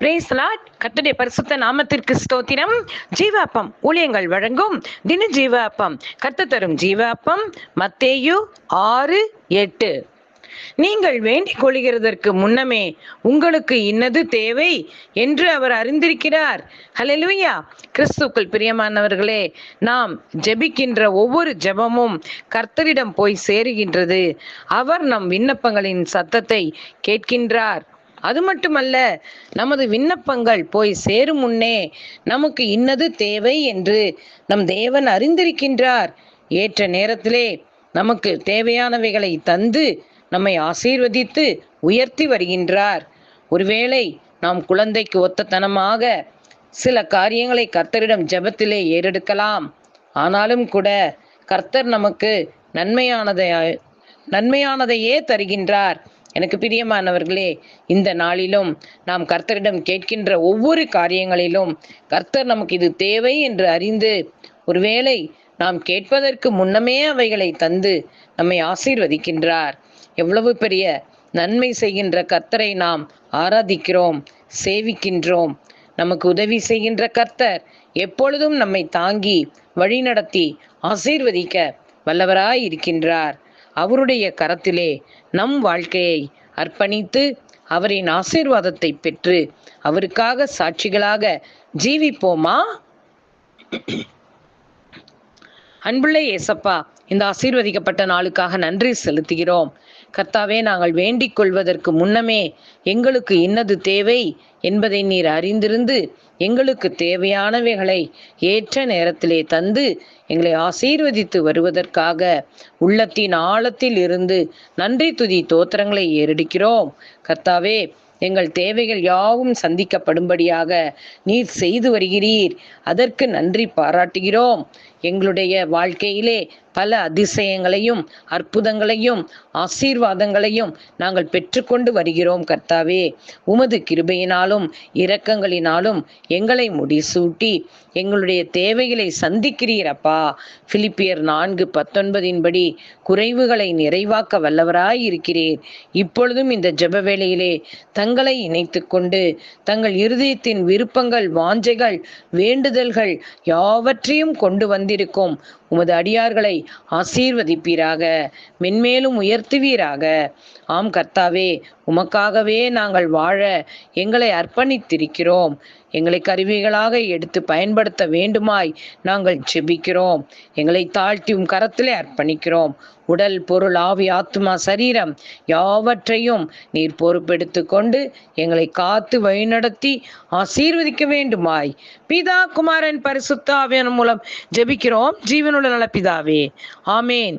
பிரேஸ்லாட் பரிசுத்த நாமத்திற்கு ஸ்தோத்திரம். ஜீவாப்பம் ஊழியங்கள் வழங்கும் தின ஜீவாப்பம். கர்த்தர் தரும் ஜீவாப்பம் மத்தேயு ஆறு எட்டு. நீங்கள் வேண்டிக் கொள்கிறதற்கு முன்னமே உங்களுக்கு இன்னது தேவை என்று அவர் அறிந்திருக்கிறார். ஹலெலுவையா கிறிஸ்துக்கள் பிரியமானவர்களே நாம் ஜெபிக்கின்ற ஒவ்வொரு ஜெபமும் கர்த்தரிடம் போய் சேருகின்றது. அவர் நம் விண்ணப்பங்களின் சத்தத்தை கேட்கின்றார். அது மட்டுமல்ல நமது விண்ணப்பங்கள் போய் சேரும் முன்னே நமக்கு இன்னது தேவை என்று நம் தேவன் அறிந்திருக்கின்றார். ஏற்ற நேரத்திலே நமக்கு தேவையானவைகளை தந்து நம்மை ஆசீர்வதித்து உயர்த்தி வருகின்றார். ஒருவேளை நாம் குழந்தைக்கு ஒத்தத்தனமாக சில காரியங்களை கர்த்தரிடம் ஜபத்திலே ஏறெடுக்கலாம். ஆனாலும் கூட கர்த்தர் நமக்கு நன்மையானதை நன்மையானதையே தருகின்றார். எனக்கு பிரியமானவர்களே இந்த நாளிலும் நாம் கர்த்தரிடம் கேட்கின்ற ஒவ்வொரு காரியங்களிலும் கர்த்தர் நமக்கு இது தேவை என்று அறிந்து ஒருவேளை நாம் கேட்பதற்கு முன்னமே அவைகளை தந்து நம்மை ஆசீர்வதிக்கின்றார். எவ்வளவு பெரிய நன்மை செய்கின்ற கர்த்தரை நாம் ஆராதிக்கிறோம் சேவிக்கின்றோம். நமக்கு உதவி செய்கின்ற கர்த்தர் எப்பொழுதும் நம்மை தாங்கி வழிநடத்தி ஆசீர்வதிக்க வல்லவராய் இருக்கின்றார் அவருடைய கரத்திலே நம் வாழ்க்கையை அர்ப்பணித்து அவரின் ஆசீர்வாதத்தை பெற்று அவருக்காக சாட்சிகளாக ஜீவிப்போமா? அன்புள்ள ஏசப்பா இந்த ஆசீர்வதிக்கப்பட்ட நாளுக்காக நன்றி செலுத்துகிறோம். கர்த்தாவே நாங்கள் வேண்டிக் கொள்வதற்கு முன்னமே எங்களுக்கு இன்னது தேவை என்பதை நீர் அறிந்திருந்து எங்களுக்கு தேவையானவைகளை ஏற்ற நேரத்திலே தந்து எங்களை ஆசீர்வதித்து வருவதற்காக உள்ளத்தின் ஆழத்தில் இருந்து நன்றி துதி தோத்திரங்களை ஏறெடுக்கிறோம். கர்த்தாவே எங்கள் தேவைகள் யாவும் சந்திக்கப்படும்படியாக நீர் செய்து வருகிறீர். அதற்கு நன்றி பாராட்டுகிறோம். எங்களுடைய வாழ்க்கையிலே பல அதிசயங்களையும் அற்புதங்களையும் ஆசீர்வாதங்களையும் நாங்கள் பெற்றுக்கொண்டு வருகிறோம் கர்த்தாவே. உமது கிருபையினாலும் இரக்கங்களினாலும் எங்களை முடிசூட்டி எங்களுடைய தேவைகளை சந்திக்கிறீரப்பா பிலிப்பியர் நான்கு பத்தொன்பதின்படி குறைவுகளை நிறைவாக்க வல்லவராய் இருக்கிறீர். இப்பொழுதும் இந்த ஜெப வேளையிலே தங்களை இணைத்து கொண்டு தங்கள் இருதயத்தின் விருப்பங்கள் வாஞ்சைகள் வேண்டுதல்கள் யாவற்றையும் கொண்டு வந்திருக்கும் உமது அடியார்களை ஆசீர்வதிப்பீராக. மென்மேலும் உயர்த்துவீராக. ஆம் கர்த்தாவே உமக்காகவே நாங்கள் வாழ எங்களை அர்ப்பணித்திருக்கிறோம். எங்களை கருவிகளாக எடுத்து பயன்படுத்த வேண்டுமாய் நாங்கள் ஜெபிக்கிறோம். எங்களை தாழ்த்தி உம் கரத்திலே அர்ப்பணிக்கிறோம். உடல் பொருள் ஆவி ஆத்மா சரீரம் யாவற்றையும் நீர் பொறுப்பெடுத்து கொண்டு எங்களை காத்து வழிநடத்தி ஆசீர்வதிக்க வேண்டுமாய். பிதா குமாரன் பரிசுத்த ஆவியான மூலம் ஜெபிக்கிறோம். ஜீவனுள்ள நல பிதாவே ஆமேன்.